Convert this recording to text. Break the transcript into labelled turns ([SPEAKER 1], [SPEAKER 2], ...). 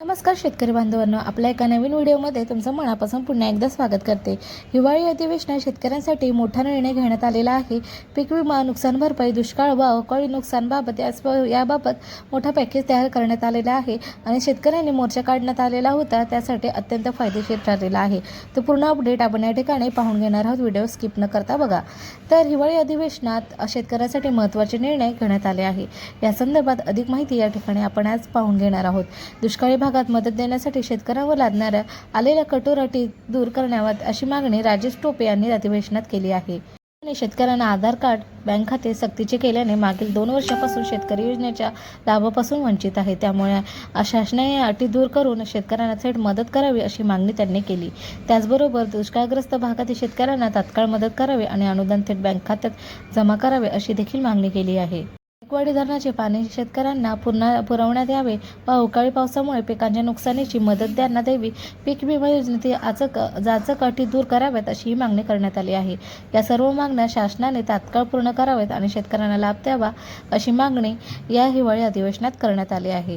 [SPEAKER 1] नमस्कार शेतकरी बांधवांनो आपल्या एका नवीन व्हिडिओमध्ये तुमचं मनापासून पुन्हा एकदा स्वागत करते. हिवाळी अधिवेशनात शेतकऱ्यांसाठी मोठा निर्णय घेण्यात आलेला आहे. पीक विमा नुकसान भरपाई दुष्काळ व अवकाळी नुकसानबाबत याच याबाबत मोठा पॅकेज तयार करण्यात आलेला आहे आणि शेतकऱ्यांनी मोर्चा काढण्यात आलेला होता त्यासाठी अत्यंत फायदेशीर ठरलेला आहे. तो पूर्ण अपडेट आपण या ठिकाणी पाहून घेणार आहोत. व्हिडिओ स्किप न करता बघा. तर हिवाळी अधिवेशनात शेतकऱ्यांसाठी महत्त्वाचे निर्णय घेण्यात आले आहे. या संदर्भात अधिक माहिती या ठिकाणी आपण आज पाहून घेणार आहोत. दुष्काळी भागात मदत देण्यासाठी शेतकऱ्यांवर लादणाऱ्या आलेल्या कठोर अटी दूर करण्यावर अशी मागणी राजेश टोपे यांनी अधिवेशनात केली आहे. आणि शेतकऱ्यांना आधार कार्ड बँक खाते सक्तीचे केल्याने मागील दोन वर्षापासून शेतकरी योजनेच्या लाभापासून वंचित आहे. त्यामुळे शासनाने अटी दूर करून शेतकऱ्यांना थेट मदत करावी अशी मागणी त्यांनी केली. त्याचबरोबर दुष्काळग्रस्त भागातील शेतकऱ्यांना तात्काळ मदत करावी आणि अनुदान थेट बँक खात्यात जमा करावे अशी देखील मागणी केली आहे. एकवाडी धरणाचे पाणी शेतकऱ्यांना पुन्हा पुरवण्यात यावे व अवकाळी पावसामुळे पिकांच्या नुकसानीची मदत त्यांना द्यावी. पीक विमा योजनेतील आचक जाचक अटी दूर कराव्यात अशी ही मागणी करण्यात आली आहे. या सर्व मागण्या शासनाने तात्काळ पूर्ण कराव्यात आणि शेतकऱ्यांना लाभ द्यावा अशी मागणी या हिवाळी अधिवेशनात करण्यात आली आहे.